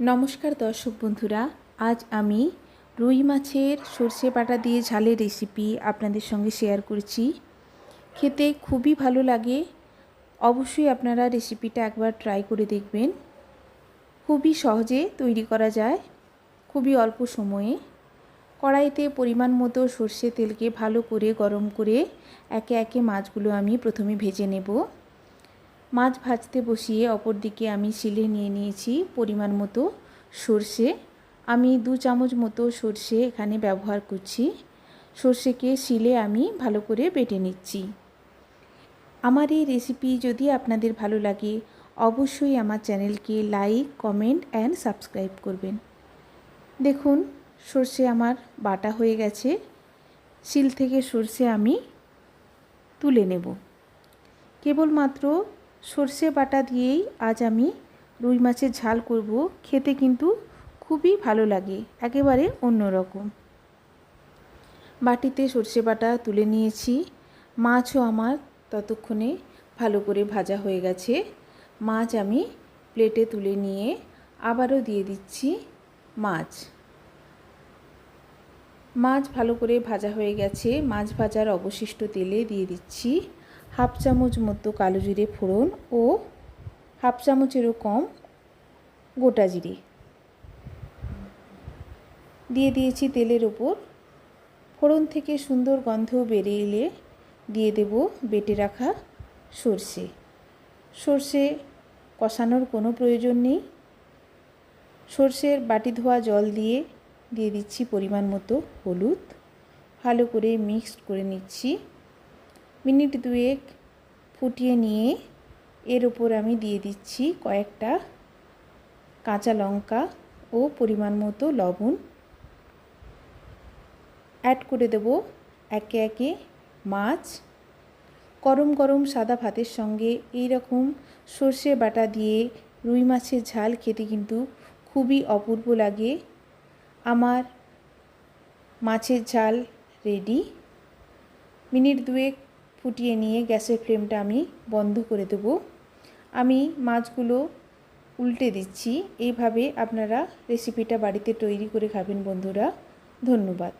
নমস্কার দর্শক বন্ধুরা, আজ আমি রুই মাছের সর্ষে বাটা দিয়ে ঝালের রেসিপি আপনাদের সঙ্গে শেয়ার করছি। খেতে খুবই ভালো লাগে, অবশ্যই আপনারা রেসিপিটা একবার ট্রাই করে দেখবেন। খুবই সহজে তৈরি করা যায়, খুবই অল্প সময়ে। কড়াইতে পরিমাণ মতো সর্ষে তেলকে ভালো করে গরম করে একে একে মাছগুলো আমি প্রথমে ভেজে নেব। মাছ ভাজতে বসিয়ে অপর দিকে আমি শিলে নিয়ে নিয়েছি পরিমাণ মতো সর্ষে। আমি দু চামচ মতো সর্ষে এখানে ব্যবহার করছি। সর্ষেকে শিলে আমি ভালো করে বেটে নিচ্ছি। আমার এই রেসিপি যদি আপনাদের ভালো লাগে, অবশ্যই আমার চ্যানেলকে লাইক, কমেন্ট অ্যান্ড সাবস্ক্রাইব করবেন। দেখুন, সর্ষে আমার বাটা হয়ে গেছে। শিল থেকে সর্ষে আমি তুলে নেব। কেবলমাত্র সর্ষে বাটা দিয়েই আজ আমি রুই মাছের ঝাল করব। খেতে কিন্তু খুবই ভালো লাগে, একেবারে অন্যরকম। বাটিতে সর্ষে বাটা তুলে নিয়েছি। মাছও আমার ততক্ষণে ভালো করে ভাজা হয়ে গেছে। মাছ আমি প্লেটে তুলে নিয়ে আবারও দিয়ে দিচ্ছি মাছ। মাছ ভালো করে ভাজা হয়ে গেছে। মাছ ভাজার অবশিষ্ট তেলে দিয়ে দিচ্ছি। হাফ চামচ মতো কালো জিরে ফোড়ন ও হাফ চামচেরও কম গোটা জিরে। দিয়ে দিয়েছি তেলের ওপর। ফোড়ন থেকে সুন্দর গন্ধ বেরিয়ে এলে দিয়ে দেব বেটে রাখা সর্ষে। সর্ষে কষানোর কোনো প্রয়োজন নেই। সর্ষের বাটি ধোয়া জল দিয়ে দিয়ে দিচ্ছি পরিমাণ মতো হলুদ। ভালো করে মিক্সড করে নিচ্ছি। মিনিট দুয়েক ফুটিয়ে নিয়ে এর ওপর আমি দিয়ে দিচ্ছি কয়েকটা কাঁচা লঙ্কা ও পরিমাণ মতো লবণ। অ্যাড করে দেব একে একে মাছ। গরম গরম সাদা ভাতের সঙ্গে এই রকম সর্ষে বাটা দিয়ে রুই মাছের ঝাল খেতে কিন্তু খুবই অপূর্ব লাগে। আমার মাছের ঝাল রেডি মিনিট দুয়েক ফুটিয়ে নিয়ে গ্যাসের ফ্লেমটা আমি বন্ধ করে দেব। আমি মাছগুলো উল্টে দিচ্ছি। এইভাবে আপনারা রেসিপিটা বাড়িতে তৈরি করে খাবেন বন্ধুরা। ধন্যবাদ।